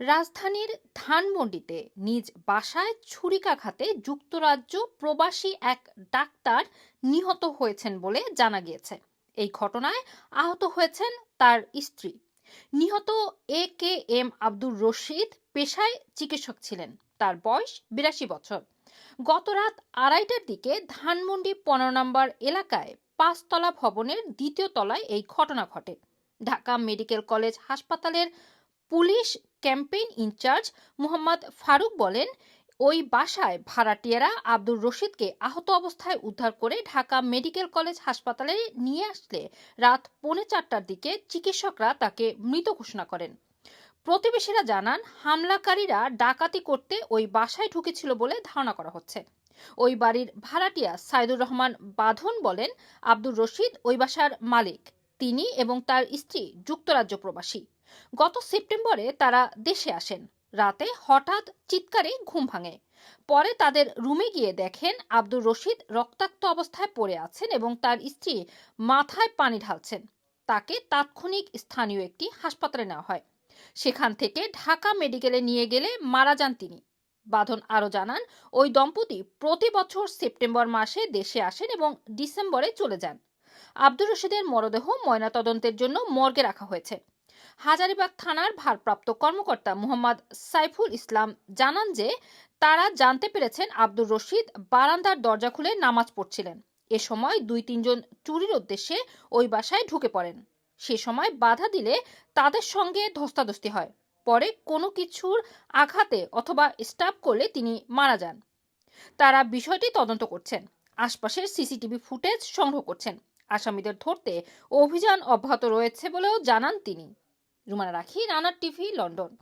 রাজধানীর ধানমন্ডিতে নিজ বাসায় ছুরিকাঘাতে যুক্তরাজ্য প্রবাসী এক ডাক্তার নিহত হয়েছেন বলে জানা গিয়েছে। এই ঘটনায় আহত হয়েছেন তার স্ত্রী। নিহত A K M Abdur Rashid পেশায় চিকিৎসক ছিলেন। তার বয়স বিরাশি বছর। গত রাত আড়াইটার দিকে ধানমন্ডি পনেরো নম্বর এলাকায় পাঁচতলা ভবনের দ্বিতীয় তলায় এই ঘটনা ঘটে। ঢাকা মেডিকেল কলেজ হাসপাতালের police campaign in charge Mohammad Faruk বলেন, ওই বাসায় ভাড়াটিয়ারা আব্দুর রশিদকে আহত অবস্থায় উদ্ধার করে ঢাকা মেডিকেল কলেজ হাসপাতালে নিয়ে আসলে রাত পৌনে চারটার দিকে চিকিৎসকরা তাকে মৃত ঘোষণা করেন। প্রতিবেশীরা জানান, হামলাকারীরা ডাকাতি করতে ওই বাসায় ঢুকেছিল বলে ধারণা করা হচ্ছে। ওই বাড়ির ভাড়াটিয়া সাইদুর রহমান বাঁধন বলেন, আব্দুর রশিদ ওই বাসার মালিক। তিনি এবং তার স্ত্রী যুক্তরাজ্য প্রবাসী। গত সেপ্টেম্বরে তারা দেশে আসেন। রাতে হঠাৎ চিৎকারে ঘুম ভাঙে। পরে তাদের রুমে গিয়ে দেখেন আব্দুর রশিদ রক্তাক্ত অবস্থায় পড়ে আছেন এবং তার স্ত্রী মাথায় পানি ঢালছেন। তাকে তাৎক্ষণিক স্থানীয় একটি হাসপাতালে নেওয়া হয়। সেখান থেকে ঢাকা মেডিকেলে নিয়ে গেলে মারা যান তিনি। বাঁধন আরও জানান, ওই দম্পতি প্রতি বছর সেপ্টেম্বর মাসে দেশে আসেন এবং ডিসেম্বরে চলে যান। আব্দুর রশিদের মরদেহ ময়নাতদন্তের জন্য মর্গে রাখা হয়েছে। হাজারিবাগ থানার ভারপ্রাপ্ত কর্মকর্তা মোহাম্মদ সাইফুল ইসলাম জানান যে, তারা জানতে পেরেছেন আব্দুর রশিদ বারান্দার দরজা খুলে নামাজ পড়ছিলেন। এ সময় দুই তিনজন চুরির উদ্দেশ্যে ওই বাসায় ঢুকে পড়েন। সে সময় বাধা দিলে তাদের সঙ্গে ধস্তাধস্তি হয়। পরে কোনো কিছুর আঘাতে অথবা স্টাপ করলে তিনি মারা যান। তারা বিষয়টি তদন্ত করছেন। আশপাশের সিসিটিভি ফুটেজ সংগ্রহ করছেন। আসামিদের ধরতে অভিযান অব্যাহত রয়েছে বলেও জানান তিনি। রুমানা রাখি রানার টিভি লন্ডন।